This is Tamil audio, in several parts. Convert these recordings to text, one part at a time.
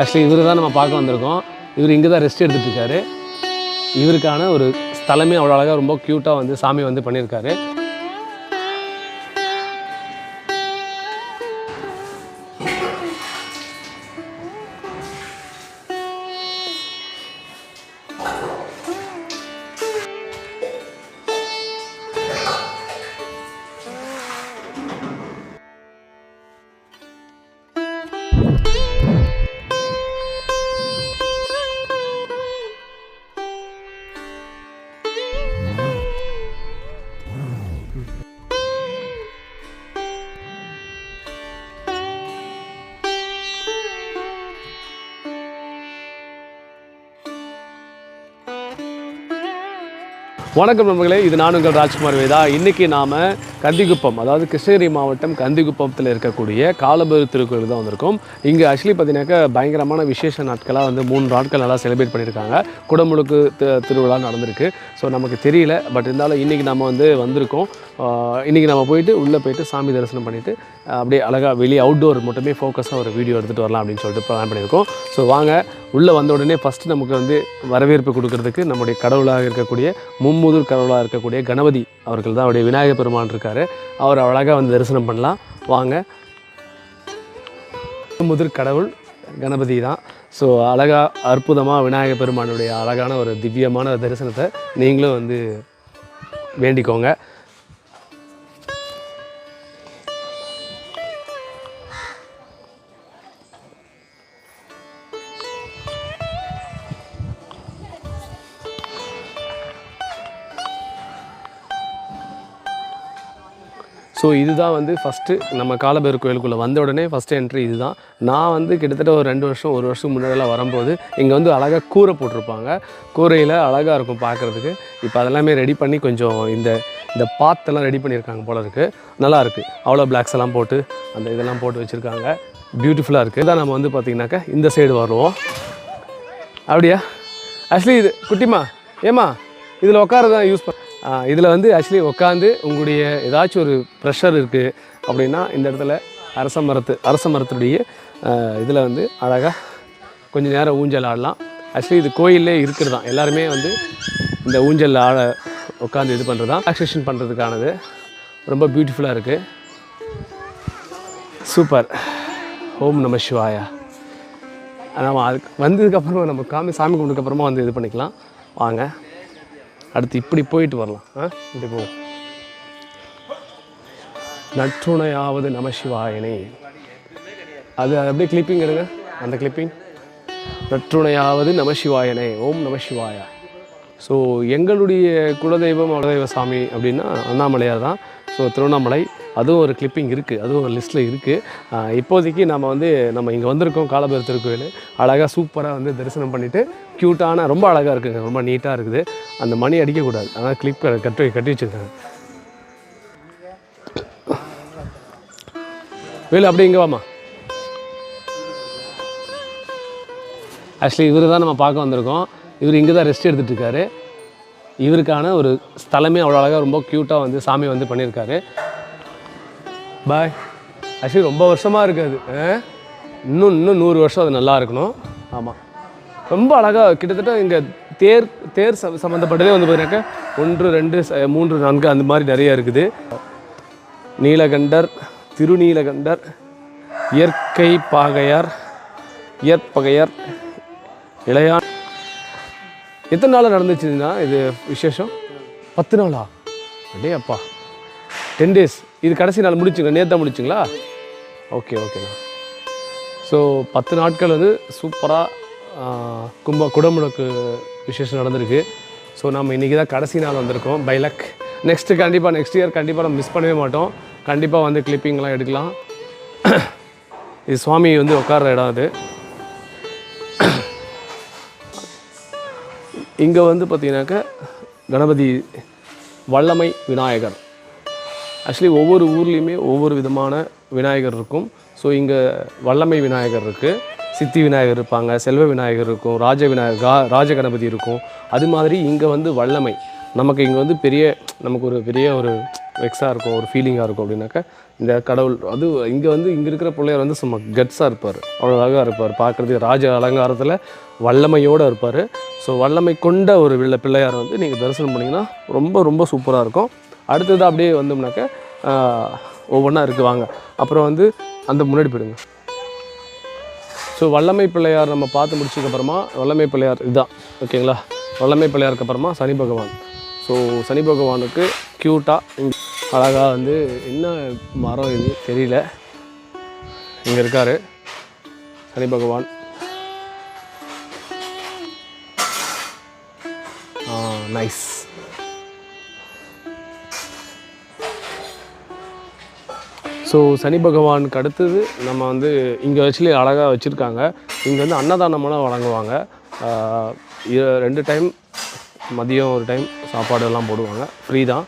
ஆக்சுவலி இவர் தான் நம்ம பார்க்க வந்திருக்கோம். இவர் இங்கே தான் ரெஸ்ட் எடுத்துகிட்டு இருக்காரு. இவருக்கான ஒரு ஸ்தலமே அவ்வளோ அழகாக ரொம்ப க்யூட்டாக வந்து சாமி வந்து பண்ணியிருக்காரு. வணக்கம் நண்பர்களே இது நான் உங்கள் ராஜ்குமார் வேதா. இன்றைக்கி நாம் கந்திகுப்பம் அதாவது கிருஷ்ணகிரி மாவட்டம் கந்திகுப்பத்தில் இருக்கக்கூடிய காலபைரவர் திருக்கோயில் தான் வந்திருக்கோம். இங்கே ஆக்சுவலி பார்த்தீங்கன்னாக்கா பயங்கரமான விசேஷ நாட்களாக வந்து மூணு நாட்கள் நல்லா செலிப்ரேட் பண்ணியிருக்காங்க. குடமுழுக்கு திருவிழா நடந்திருக்கு. ஸோ நமக்கு தெரியல பட் இருந்தாலும் இன்றைக்கி நம்ம வந்து வந்திருக்கோம். இன்றைக்கி இன்னைக்கு நம்ம போயிட்டு உள்ளே போயிட்டு சாமி தரிசனம் பண்ணிவிட்டு அப்படியே அழகாக வெளியே அவுட்டோர் மட்டுமே ஃபோக்கஸாக ஒரு வீடியோ எடுத்துகிட்டு வரலாம் அப்படின்னு சொல்லிட்டு பிளான் பண்ணியிருக்கோம். ஸோ வாங்க உள்ளே வந்த உடனே ஃபஸ்ட்டு நமக்கு வந்து வரவேற்பு கொடுக்கறதுக்கு நம்முடைய கடவுளாக இருக்கக்கூடிய மும்முதூர் கடவுளாக இருக்கக்கூடிய கணபதி அவர்கள் தான் அவருடைய விநாயகர் பெருமான் இருக்கார். அவர் அழகாக வந்து தரிசனம் பண்ணலாம். வாங்க. முதிர் கடவுள் கணபதி தான். ஸோ அழகாக அற்புதமாக விநாயகர் பெருமானுடைய அழகான ஒரு திவ்யமான தரிசனத்தை நீங்களும் வந்து வேண்டிக்கோங்க. ஸோ இதுதான் வந்து ஃபஸ்ட்டு நம்ம காலபேர் கோயிலுக்குள்ளே வந்த உடனே ஃபஸ்ட்டு என்ட்ரி இதுதான். நான் வந்து கிட்டத்தட்ட ஒரு ரெண்டு வருஷம் ஒரு வருஷம் முன்னாடியெல்லாம் வரும்போது இங்கே வந்து அழகாக கூரை போட்டிருப்பாங்க. கூரையில் அழகாக இருக்கும் பார்க்குறதுக்கு. இப்போ அதெல்லாமே ரெடி பண்ணி கொஞ்சம் இந்த இந்த பாத்தெல்லாம் ரெடி பண்ணியிருக்காங்க போல இருக்குது நல்லாயிருக்கு அவ்வளோ பிளாக்ஸ் எல்லாம் போட்டு அந்த இதெல்லாம் போட்டு வச்சுருக்காங்க. பியூட்டிஃபுல்லாக இருக்குது இதான் நம்ம வந்து பார்த்திங்கனாக்கா இந்த சைடு வருவோம். அப்படியா? ஆக்சுவலி இது குட்டிமா ஏம்மா இதில் உட்காரதான் யூஸ் பண்ண இதில் வந்து ஆக்சுவலி உட்காந்து உங்களுடைய ஏதாச்சும் ஒரு ப்ரெஷர் இருக்குது அப்படின்னா இந்த இடத்துல அரச மரத்து அரச மரத்துடைய இதில் வந்து அழகாக கொஞ்சம் நேரம் ஊஞ்சல் ஆடலாம். ஆக்சுவலி இது கோயிலே இருக்கிறது தான் எல்லாருமே வந்து இந்த ஊஞ்சல் ஆட உட்காந்து இது பண்ணுறது தான் ரிலாக்ஸேஷன் பண்ணுறதுக்கானது ரொம்ப பியூட்டிஃபுல்லாக இருக்குது சூப்பர் ஓம் நம சிவாயா. நம்ம அதுக்கு வந்ததுக்கப்புறமா நம்ம காமி சாமி கும்பிட்டுக்கப்புறமா வந்து இது பண்ணிக்கலாம். வாங்க. அடுத்து இப்படி போயிட்டு வரலாம். ஆ? இப்படி போவோம் நற்றுணையாவது நம சிவாயனே. அது அப்படியே கிளிப்பிங் எடுங்க. அந்த கிளிப்பிங் நற்றுணையாவது நம சிவாயனே. ஓம் நம சிவாயா. ஸோ எங்களுடைய குலதெய்வம் குலதெய்வ சாமி அப்படின்னா அண்ணாமலையார் தான். ஸோ திருவண்ணாமலை அதுவும் ஒரு கிளிப்பிங் இருக்குது அதுவும் ஒரு லிஸ்ட்டில் இருக்குது இப்போதைக்கு நம்ம வந்து நம்ம இங்கே வந்திருக்கோம் காலபேர் திருக்கோயில். அழகாக சூப்பராக வந்து தரிசனம் பண்ணிவிட்டு க்யூட்டான ரொம்ப அழகாக இருக்குங்க. ரொம்ப நீட்டாக இருக்குது. அந்த மணி அடிக்கக்கூடாது. அதான் கிளிப் கட்டி கட்டி வச்சுருக்காங்க. வேலு அப்படி இங்கே வாமா ஆக்சுவலி இவர் தான் நம்ம பார்க்க வந்திருக்கோம். இவர் இங்கே தான் ரெஸ்ட் எடுத்துகிட்டு இருக்காரு. இவருக்கான ஒரு ஸ்தலமே அவ்வளோ அழகாக ரொம்ப க்யூட்டாக வந்து சாமி வந்து பண்ணியிருக்காரு. பாய் ஆக்சுவலி ரொம்ப வருஷமாக இருக்காது இன்னும் இன்னும் நூறு வருஷம் அது நல்லா இருக்கணும். ஆமாம் ரொம்ப அழகாக கிட்டத்தட்ட இங்கே தேர் தேர் ச சம்மந்தப்பட்டதே வந்து பார்த்தீங்கன்னாக்கா ஒன்று ரெண்டு ச- மூன்று நான்கு அந்த மாதிரி நிறைய இருக்குது. நீலகண்டர் திருநீலகண்டர் இயற்கை பாகையார் இயற்பகையார் இளையான். எத்தனை நாள் நடந்துச்சுன்னா இது விசேஷம்? பத்து நாளா? அடே அப்பா. டென் டேஸ் இது கடைசி நாள் முடிச்சுங்க நேற்று முடிச்சுங்களா? ஓகே ஓகேண்ணா ஸோ பத்து நாட்கள் வந்து சூப்பராக கும்ப குடமுழக்கு விசேஷம் நடந்திருக்கு. ஸோ நம்ம இன்றைக்கி தான் கடைசி நாள் வந்திருக்கோம். பை லக் நெக்ஸ்ட்டு கண்டிப்பாக நெக்ஸ்ட் இயர் கண்டிப்பாக நம்ம மிஸ் பண்ணவே மாட்டோம். கண்டிப்பாக வந்து கிளிப்பிங்லாம் எடுக்கலாம். இது சுவாமி வந்து உட்கார்ற இடம் அது. இங்கே வந்து பார்த்திங்கனாக்கா கணபதி வல்லமை விநாயகர். ஆக்சுவலி ஒவ்வொரு ஊர்லேயுமே ஒவ்வொரு விதமான விநாயகர் இருக்கும். ஸோ இங்கே வல்லமை விநாயகர் இருக்குது சித்தி விநாயகர் இருப்பாங்க செல்வ விநாயகர் இருக்கும் ராஜ விநாயகர் கா ராஜ கணபதி இருக்கும். அது மாதிரி இங்கே வந்து வல்லமை. நமக்கு இங்கே வந்து பெரிய நமக்கு ஒரு பெரிய ஒரு வெக்ஸாக இருக்கும் ஒரு ஃபீலிங்காக இருக்கும் அப்படின்னாக்கா இந்த கடவுள் அது இங்கே வந்து இங்கே இருக்கிற பிள்ளையார் வந்து சும்மா கட்ஸாக இருப்பார். அவ்வளோ அழகாக இருப்பார். பார்க்குறதுக்கு ராஜ அலங்காரத்தில் வல்லமையோடு இருப்பார். ஸோ வல்லமை கொண்ட ஒரு வில்ல பிள்ளையார் வந்து நீங்கள் தரிசனம் பண்ணிங்கன்னா ரொம்ப ரொம்ப சூப்பராக இருக்கும். அடுத்தது அப்படியே வந்தோம்னாக்க ஒவ்வொன்றா இருக்குது வாங்க. அப்புறம் வந்து அந்த முன்னாடி போயிடுங்க. ஸோ வல்லமை பிள்ளையார் நம்ம பார்த்து முடிச்சதுக்கப்புறமா வல்லமை பிள்ளையார் இதுதான். ஓகேங்களா வல்லமை பிள்ளையாருக்கு அப்புறமா சனி பகவான். ஸோ சனி பகவானுக்கு க்யூட்டாக அழகாக வந்து என்ன மரம் இது தெரியல. இங்கே இருக்கார். சனி பகவான். நைஸ் ஸோ சனி பகவானுக்கு அடுத்தது நம்ம வந்து இங்கே ஆக்சுவலி அழகாக வச்சுருக்காங்க. இங்கே வந்து அன்னதானமெல்லாம் வழங்குவாங்க. ரெண்டு டைம் மதியம் ஒரு டைம் சாப்பாடு எல்லாம் போடுவாங்க. ஃப்ரீ தான்.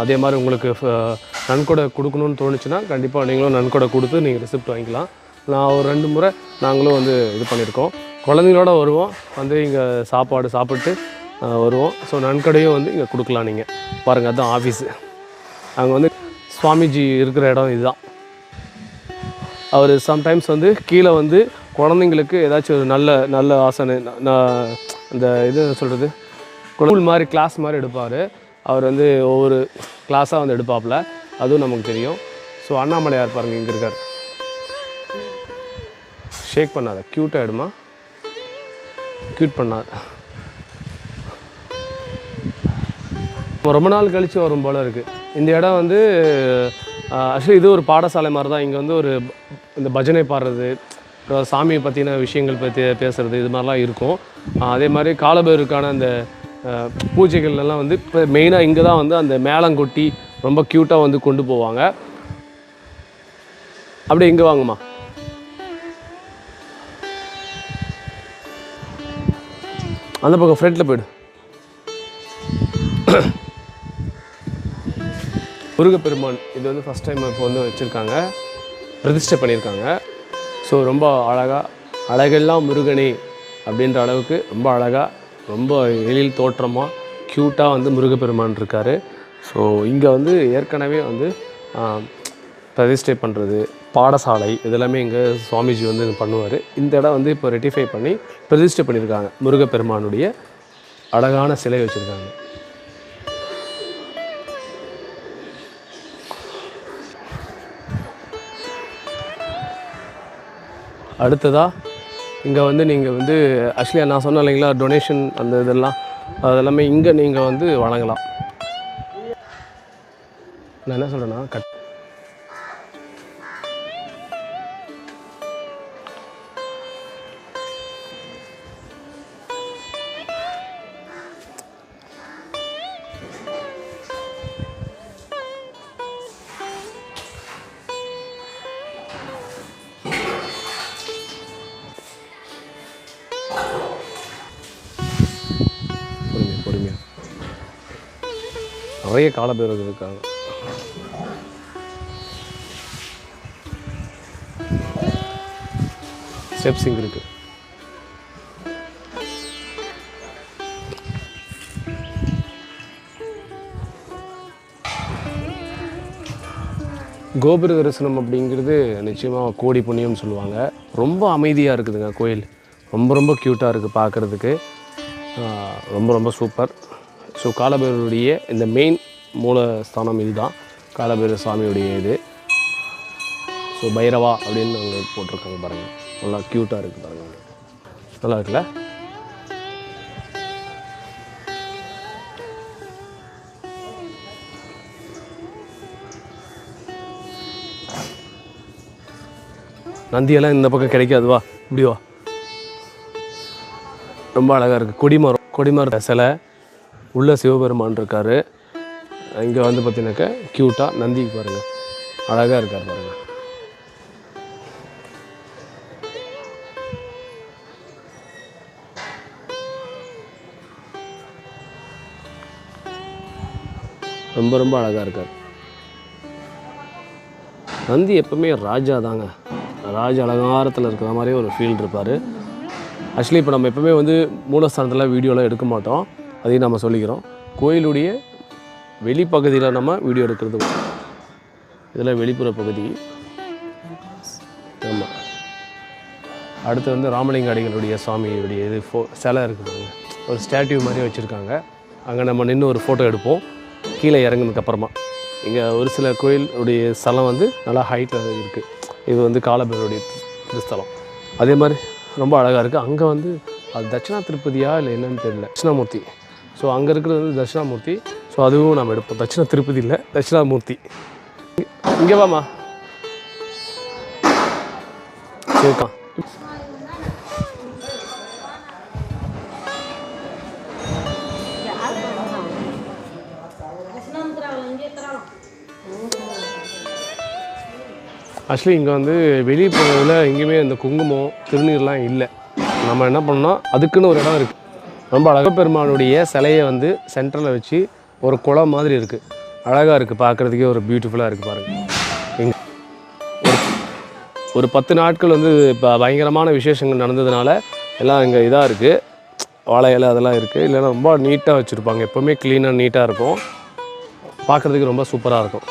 அதே மாதிரி உங்களுக்கு ஃப- நன்கொடை கொடுக்கணும்னு தோணுச்சுன்னா கண்டிப்பாக நீங்களும் நன்கொடை கொடுத்து நீங்கள் ரிசிப்ட் வாங்கிக்கலாம். நான் ஒரு ரெண்டு முறை நாங்களும் வந்து இது பண்ணியிருக்கோம். குழந்தைங்களோட வருவோம். வந்து இங்கே சாப்பாடு சாப்பிட்டு வருவோம். ஸோ நன்கொடையும் வந்து இங்கே கொடுக்கலாம் நீங்கள் பாருங்கள் அதுதான் ஆஃபீஸு அங்கே வந்து சுவாமிஜி இருக்கிற இடம் இதுதான். அவர் சம்டைம்ஸ் வந்து கீழே வந்து குழந்தைங்களுக்கு ஏதாச்சும் ஒரு நல்ல நல்ல ஆசனை ந- இந்த இது சொல்கிறது ஸ்கூல் மாதிரி கிளாஸ் மாதிரி எடுப்பார். அவர் வந்து ஒவ்வொரு கிளாஸாக வந்து எடுப்பாப்புல. அதுவும் நமக்கு தெரியும். ஸோ அண்ணாமலையார் பாருங்க இங்கே இருக்கார். ஷேக் பண்ணாத. க்யூட்டாக ஆகிடுமா க்யூட் பண்ணாத இப்போ ரொம்ப நாள் கழித்து வரும் போல் இருக்குது இந்த இடம் வந்து ஆக்சுவலி இது ஒரு பாடசாலை மாதிரி தான். இங்கே வந்து ஒரு இந்த பஜனை பாடுறது அப்புறம் சாமியை பற்றின விஷயங்கள் பற்றி பேசுகிறது இது மாதிரிலாம் இருக்கும். அதே மாதிரி காலபேருக்கான அந்த பூஜைகள்லாம் எல்லாம் வந்து இப்போ மெயினாக இங்கே தான் வந்து அந்த மேளங்கொட்டி ரொம்ப க்யூட்டாக வந்து கொண்டு போவாங்க. அப்படியே இங்கே வாங்கம்மா. அந்த பக்கம் ஃப்ரண்ட்டில் போய்டு. முருகப்பெருமான் இது வந்து ஃபஸ்ட் டைம் இப்போ வந்து வச்சுருக்காங்க. பிரதிஷ்டை பண்ணியிருக்காங்க. ஸோ ரொம்ப அழகாக அழகெல்லாம் முருகனே அப்படின்ற அளவுக்கு ரொம்ப அழகாக ரொம்ப எழில் தோற்றமாக க்யூட்டாக வந்து முருகப்பெருமான் இருக்கார். ஸோ இங்கே வந்து ஏற்கனவே வந்து பிரதிஷ்டை பண்ணுறது பாடசாலை இதெல்லாமே இங்கே சுவாமிஜி வந்து பண்ணுவார். இந்த இடம் வந்து இப்போ ரெட்டிஃபை பண்ணி பிரதிஷ்டை பண்ணியிருக்காங்க. முருகப்பெருமானுடைய அழகான சிலை வச்சுருக்காங்க. அடுத்ததாக இங்கே வந்து நீங்கள் வந்து ஆக்சுவலியாக நான் சொன்னேன் இல்லைங்களா டொனேஷன் அந்த இதெல்லாம் அதெல்லாமே இங்கே நீங்கள் வந்து வழங்கலாம். நான் என்ன சொல்கிறேன்னா கட் நிறைய காலபேரர்கள் இருக்காங்க. ஸ்டெப்ஸ் இங்கே இருக்கு. கோபுர தரிசனம் அப்படிங்கிறது நிச்சயமாக கோடி புண்ணியம்னு சொல்லுவாங்க. ரொம்ப அமைதியாக இருக்குதுங்க கோயில். ரொம்ப ரொம்ப க்யூட்டாக இருக்குது பார்க்குறதுக்கு ரொம்ப ரொம்ப சூப்பர் ஸோ காலபைரவருடைய இந்த மெயின் மூலஸ்தானம் இதுதான். காலபைரவ சுவாமியுடைய இது. ஸோ பைரவா அப்படின்னு அங்கே போட்டிருக்காங்க பாருங்கள் நல்லா க்யூட்டாக இருக்குது பாருங்கள் நல்லா இருக்குல்ல? நந்தியெல்லாம் இந்த பக்கம் கிடைக்காது வா. இப்படி வா. ரொம்ப அழகாக இருக்குது கொடிமரம் கொடிமர சிலை. உள்ள சிவபெருமான் இருக்கார். இங்கே வந்து பார்த்தீங்கன்னாக்கா க்யூட்டாக நந்தி பாருங்கள் அழகாக இருக்கார் பாருங்கள் ரொம்ப ரொம்ப அழகாக இருக்கார். நந்தி எப்பவுமே ராஜா தாங்க. ராஜ அலங்காரத்தில் இருக்கிற மாதிரியே ஒரு ஃபீல் இருப்பார். ஆக்சுவலி இப்போ நம்ம எப்போவுமே வந்து மூலஸ்தானத்தில் வீடியோலாம் எடுக்க மாட்டோம். அதையும் நம்ம சொல்லிக்கிறோம். கோயிலுடைய வெளிப்பகுதியில் நம்ம வீடியோ எடுக்கிறது. இதில் வெளிப்புற பகுதி. ஆமாம் அடுத்து வந்து ராமலிங்க அடிகளுடைய சுவாமியுடைய இது ஃபோ சிலை இருக்குது ஒரு ஸ்டாட்யூ மாதிரி வச்சுருக்காங்க. அங்கே நம்ம நின்று ஒரு ஃபோட்டோ எடுப்போம். கீழே இறங்கினதுக்கப்புறமா இங்கே ஒரு சில கோயிலுடைய ஸ்தலம் வந்து நல்லா ஹைட்டில் இருக்குது இது வந்து காலபேருடைய திருஸ்தலம் அதே மாதிரி ரொம்ப அழகாக இருக்குது அங்கே வந்து அது தட்சிணா திருப்பதியா இல்லை என்னன்னு தெரியல. தட்சிணாமூர்த்தி. ஸோ அங்கே இருக்கிறது வந்து தட்சிணாமூர்த்தி. ஸோ அதுவும் நம்ம எடுப்போம். தட்சிணா திருப்பதி இல்லை தட்சிணாமூர்த்தி. இங்கே வாமா சரிக்கா ஆக்சுவலி இங்கே வந்து வெளியே போகிறதுல எங்கேயுமே இந்த குங்குமம் திருநீர்லாம் இல்லை. நம்ம என்ன பண்ணோம் அதுக்குன்னு ஒரு இடம் இருக்குது ரொம்ப அழகப்பெருமானுடைய சிலையை வந்து சென்டரில் வச்சு ஒரு குளம் மாதிரி இருக்குது அழகாக இருக்குது பார்க்குறதுக்கே ஒரு பியூட்டிஃபுல்லாக இருக்குது பாருங்கள் ஒரு பத்து நாட்கள் வந்து இப்போ பயங்கரமான விசேஷங்கள் நடந்ததுனால எல்லாம் இங்கே இதாக இருக்குது வாழை இலை அதெல்லாம் இருக்குது இல்லைன்னா ரொம்ப நீட்டாக வச்சுருப்பாங்க. எப்போவுமே க்ளீனாக நீட்டாக இருக்கும். பார்க்குறதுக்கு ரொம்ப சூப்பராக இருக்கும்.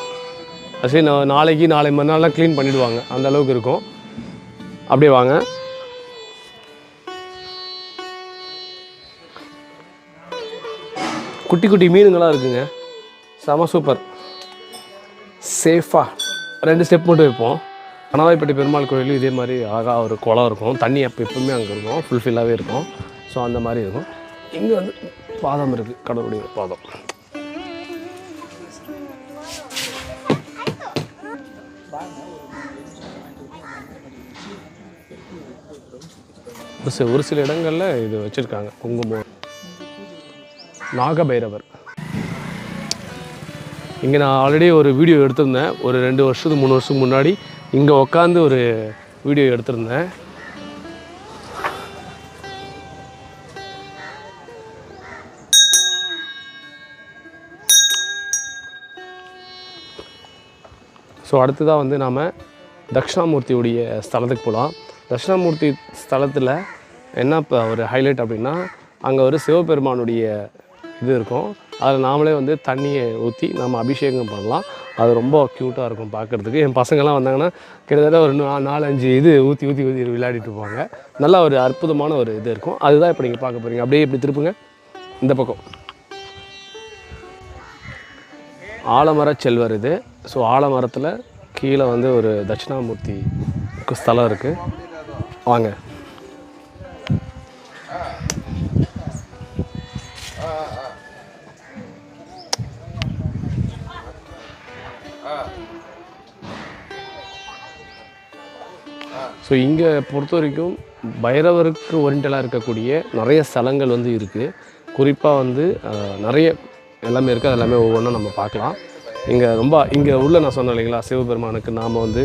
சரி நான் நாளைக்கு நாளை மறுநாள்லாம் க்ளீன் பண்ணிவிடுவாங்க அந்த அளவுக்கு இருக்கும். அப்படியே வாங்க. குட்டி குட்டி மீனுங்களாம் இருக்குங்க. செம சூப்பர் சேஃபாக ரெண்டு ஸ்டெப் மட்டும் வைப்போம். கணவாய்ப்பட்டி பெருமாள் கோயிலும் இதே மாதிரி அழகாக ஒரு குளம் இருக்கும். தண்ணி அப்போ எப்பவுமே அங்கே இருக்கும். ஃபுல்ஃபில்லாகவே இருக்கும். ஸோ அந்த மாதிரி இருக்கும். இங்கே வந்து பாதம் இருக்குது கடவுளுடைய பாதம். ஒரு சில ஒரு சில இடங்களில் இது வச்சுருக்காங்க. குங்குமம். நாகபைரவர். இங்கே நான் ஆல்ரெடி ஒரு வீடியோ எடுத்திருந்தேன். ஒரு ரெண்டு வருஷத்துக்கு மூணு வருஷத்துக்கு முன்னாடி இங்கே உட்காந்து ஒரு வீடியோ எடுத்திருந்தேன். ஸோ அடுத்ததாக வந்து நாம் தட்சிணாமூர்த்தியுடைய ஸ்தலத்துக்கு போகலாம் தட்சிணாமூர்த்தி ஸ்தலத்தில் என்ன இப்போ ஒரு ஹைலைட் அப்படின்னா அங்கே ஒரு சிவபெருமானுடைய இது இருக்கும். அதில் நாமளே வந்து தண்ணியை ஊற்றி நம்ம அபிஷேகம் பண்ணலாம். அது ரொம்ப க்யூட்டாக இருக்கும் பார்க்குறதுக்கு. என் பசங்கள்லாம் வந்தாங்கன்னா கிட்டத்தட்ட ஒரு நா- நாலஞ்சு இது ஊற்றி ஊற்றி ஊற்றி விளையாடிட்டு இருப்பாங்க. நல்லா ஒரு அற்புதமான ஒரு இது இருக்கும். அதுதான் இப்போ நீங்கள் பார்க்க போகிறீங்க அப்படியே இப்படி திருப்புங்க. இந்த பக்கம். ஆலமர செல்வர் இது. ஸோ ஆலமரத்தில் கீழே வந்து ஒரு தட்சிணாமூர்த்தி ஸ்தலம் இருக்குது வாங்க. ஸோ இங்கே பொறுத்த வரைக்கும் பைரவருக்கு ஒரிண்டலாக இருக்கக்கூடிய நிறைய ஸ்தலங்கள் வந்து இருக்குது குறிப்பாக வந்து நிறைய எல்லாமே இருக்குது அது எல்லாமே ஒவ்வொன்றும் நம்ம பார்க்கலாம். இங்கே ரொம்ப இங்கே உள்ள நான் சொன்னேன் இல்லைங்களா? சிவபெருமானுக்கு நாம் வந்து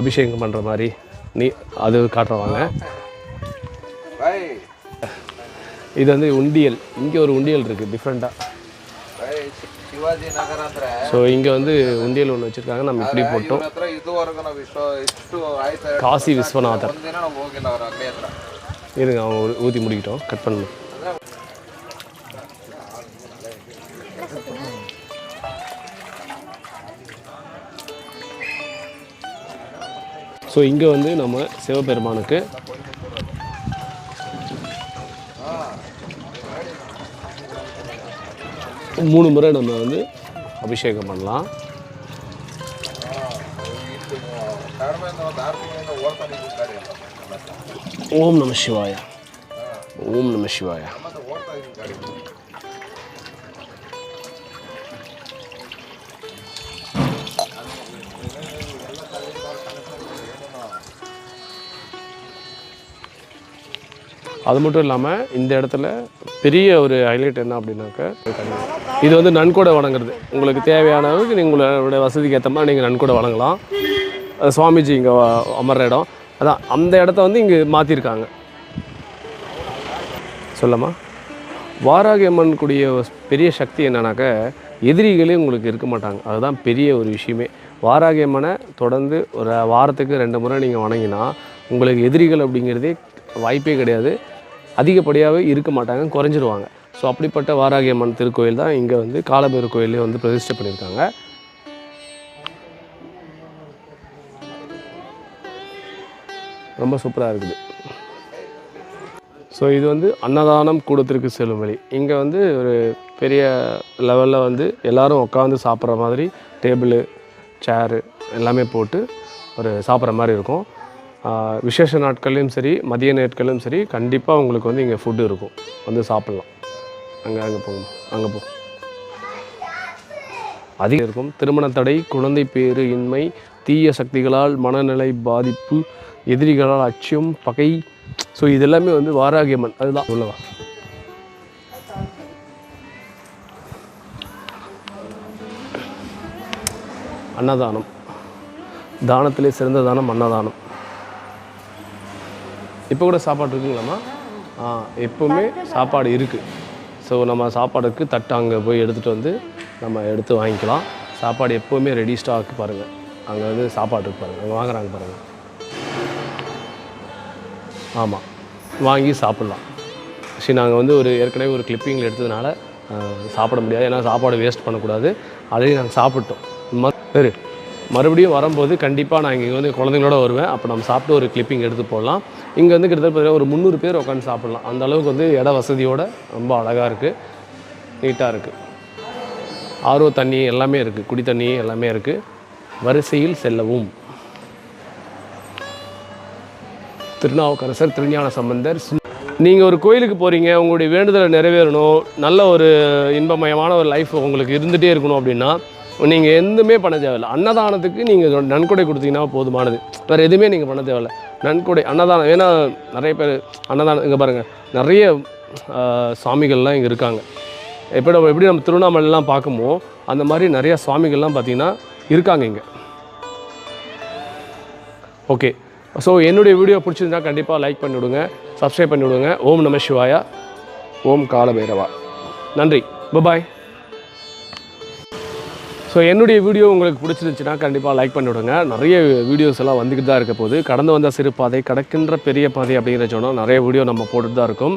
அபிஷேகம் பண்ணுற மாதிரி நீ அது காட்டுறவாங்க இது வந்து உண்டியல். இங்கே ஒரு உண்டியல் இருக்குது டிஃப்ரெண்ட்டாக இப்படி போட்டோம் ಇವ್ರ ಹತ್ರ ಇದುವರೆಗೂ ನಾವು ವಿಶ್ವ ಇಷ್ಟು ಆಯ್ತು காசி விஸ்வநாதர் ಒಂದಿನ ನಾವು ಹೋಗಿಲ್ಲ ಅವ್ರ ಅಂಗಡಿ ಹತ್ರ இருங்க அவங்க ஊற்றி முடிக்கிட்டோம் கட் பண்ணணும் ஸோ இங்கே வந்து நம்ம சிவபெருமானுக்கு மூணு முறை நம்ம வந்து அபிஷேகம் பண்ணலாம். ஓம் நம சிவாயா. ஓம் நம சிவாயா. அது மட்டும் இல்லாமல் இந்த இடத்துல பெரிய ஒரு ஹைலைட் என்ன அப்படின்னாக்கா இது வந்து நன்கொடை வழங்குறது உங்களுக்கு தேவையான அளவுக்கு நீங்கள் வசதிக்கு ஏற்ற மாதிரி நீங்கள் நன்கொடை வழங்கலாம் சுவாமிஜி இங்கே அமர்ற இடம். அதான் அந்த இடத்த வந்து இங்கே மாற்றிருக்காங்க சொல்லம்மா? வாராகி அம்மன் கூடிய பெரிய சக்தி என்னன்னாக்க எதிரிகளே உங்களுக்கு இருக்க மாட்டாங்க. அதுதான் பெரிய ஒரு விஷயமே. வாராகி அம்மனை தொடர்ந்து ஒரு வாரத்துக்கு ரெண்டு முறை நீங்கள் வணங்கினா உங்களுக்கு எதிரிகள் அப்படிங்கிறதே வாய்ப்பே கிடையாது. அதிகப்படியாகவே இருக்க மாட்டாங்க குறைஞ்சிருவாங்க. ஸோ அப்படிப்பட்ட வாராகி அம்மன் திருக்கோயில் தான் இங்கே வந்து காலபைரவர் கோயிலே வந்து பிரதிஷ்டை பண்ணியிருக்காங்க. ரொம்ப சூப்பராக இருக்குது. ஸோ இது வந்து அன்னதானம் கூடத்திற்கு செல்லும் வழி. இங்கே வந்து ஒரு பெரிய லெவலில் வந்து எல்லாரும் உட்காந்து சாப்பிட்ற மாதிரி டேபிள் சேரு எல்லாமே போட்டு ஒரு சாப்பிட்ற மாதிரி இருக்கும். விசேஷ நாட்கள்லையும் சரி மதிய நாட்கள்லையும் சரி கண்டிப்பாக உங்களுக்கு வந்து இங்கே ஃபுட்டு இருக்கும். வந்து சாப்பிட்லாம். அங்கே அங்கே போகணும் அங்கே போ. அதிகம் இருக்கும். திருமண தடை குழந்தை பேறு இன்மை தீய சக்திகளால் மனநிலை பாதிப்பு எதிரிகளால் அச்சம் பகை. ஸோ இதெல்லாமே வந்து வாராகியம்மன் அதுதான். உள்ளவா அன்னதானம். தானத்திலே சிறந்த தானம் அன்னதானம். இப்போ கூட சாப்பாடு இருக்குங்களாம்மா? ஆ எப்போவுமே சாப்பாடு. இருக்குது ஸோ நம்ம சாப்பாடுக்கு தட்டு அங்கே போய் எடுத்துகிட்டு வந்து நம்ம எடுத்து வாங்கிக்கலாம். சாப்பாடு எப்போவுமே ரெடி ஸ்டாக் பாருங்கள் அங்கே வந்து சாப்பாடு இருக்கு பாருங்கள் அங்கே வாங்குறாங்க பாருங்கள் ஆமாம் வாங்கி சாப்பிட்லாம். சரி நாங்கள் வந்து ஒரு ஏற்கனவே ஒரு கிளிப்பிங்கில் எடுத்ததுனால சாப்பிட முடியாது. ஏன்னா சாப்பாடு வேஸ்ட் பண்ணக்கூடாது. அதையும் நாங்கள் சாப்பிட்டோம். சரி. மறுபடியும் வரும்போது கண்டிப்பாக நான் இங்கே வந்து குழந்தைங்களோட வருவேன். அப்போ நம்ம சாப்பிட்டு ஒரு கிளிப்பிங் எடுத்து போடலாம். இங்கே வந்து கிட்டத்தட்ட ஒரு முந்நூறு பேர் உட்காந்து சாப்பிட்லாம். அந்த அளவுக்கு வந்து இட வசதியோடு ரொம்ப அழகாக இருக்குது நீட்டாக இருக்குது ஆர்வ தண்ணி எல்லாமே இருக்குது குடி தண்ணி எல்லாமே இருக்குது வரிசையில் செல்லவும். திருநாவுக்கரசர் திருஞான சம்பந்தர் நீங்கள் ஒரு கோயிலுக்கு போகிறீங்க உங்களுடைய வேண்டுதலை நிறைவேறணும். நல்ல ஒரு இன்பமயமான ஒரு லைஃப் உங்களுக்கு இருந்துகிட்டே இருக்கணும் அப்படின்னா நீங்கள் எதுவுமே பண்ண தேவையில்லை. அன்னதானத்துக்கு நீங்கள் நன்கொடை கொடுத்தீங்கன்னா போதுமானது. வேறு எதுவுமே நீங்கள் பண்ண தேவையில்ல. நன்கொடை அன்னதானம் ஏன்னா நிறைய பேர் அன்னதானம் இங்கே பாருங்கள் நிறைய சுவாமிகள்லாம் இங்கே இருக்காங்க. எப்படி நம்ம எப்படி நம்ம திருவண்ணாமலைலாம் பார்க்குமோ அந்த மாதிரி நிறையா சுவாமிகள்லாம் பார்த்தீங்கன்னா இருக்காங்க இங்கே. ஓகே. ஸோ என்னுடைய வீடியோ பிடிச்சிருந்தா கண்டிப்பாக லைக் பண்ணிவிடுங்க சப்ஸ்கிரைப் பண்ணி விடுங்க. ஓம் நம சிவாயா ஓம் காலபைரவா. நன்றி. பபாய் ஸோ என்னுடைய வீடியோ உங்களுக்கு பிடிச்சிருந்துச்சுன்னா கண்டிப்பாக லைக் பண்ணி விடுங்க நிறைய வீடியோஸ் எல்லாம் வந்துக்கிட்டு தான் இருக்க போது கடந்து வந்த சிறு பாதை கடக்கின்ற பெரிய பாதை அப்படிங்கிற சொன்னால் நிறைய வீடியோ நம்ம போட்டுட்டு தான் இருக்கும்.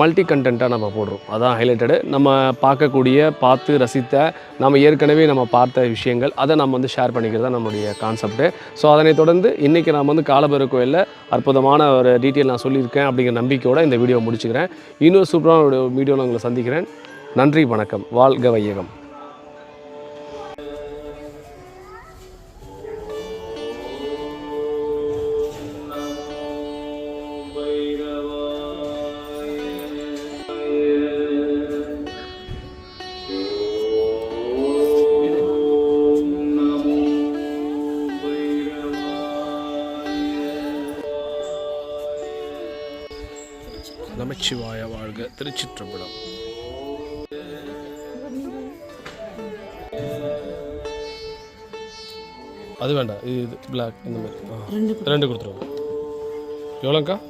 மல்டி கண்டென்ட்டாக நம்ம போடுறோம். அதான் ஹைலைட்டடு நம்ம பார்க்கக்கூடிய பார்த்து ரசித்த நம்ம ஏற்கனவே நம்ம பார்த்த விஷயங்கள் அதை நம்ம வந்து ஷேர் பண்ணிக்கிறது தான் நம்மளுடைய கான்செப்ட்டு ஸோ அதனை தொடர்ந்து இன்றைக்கி நம்ம வந்து காலபேர கோயிலில் அற்புதமான ஒரு டீட்டெயில் நான் சொல்லியிருக்கேன் அப்படிங்கிற நம்பிக்கையோட இந்த வீடியோ முடிச்சுக்கிறேன். இன்னும் சூப்பரான ஒரு வீடியோவில் உங்களை சந்திக்கிறேன். நன்றி வணக்கம். வாழ்க வையகம். நமச்சிவாய வாழ்க திருச்சிற்றம்பலம் அது வேண்டாம் இது இது பிளாக் இந்த மாதிரி ஆ. ரெண்டு கொடுத்துருவோம் எவ்வளோங்க்கா ஒன்று இருபது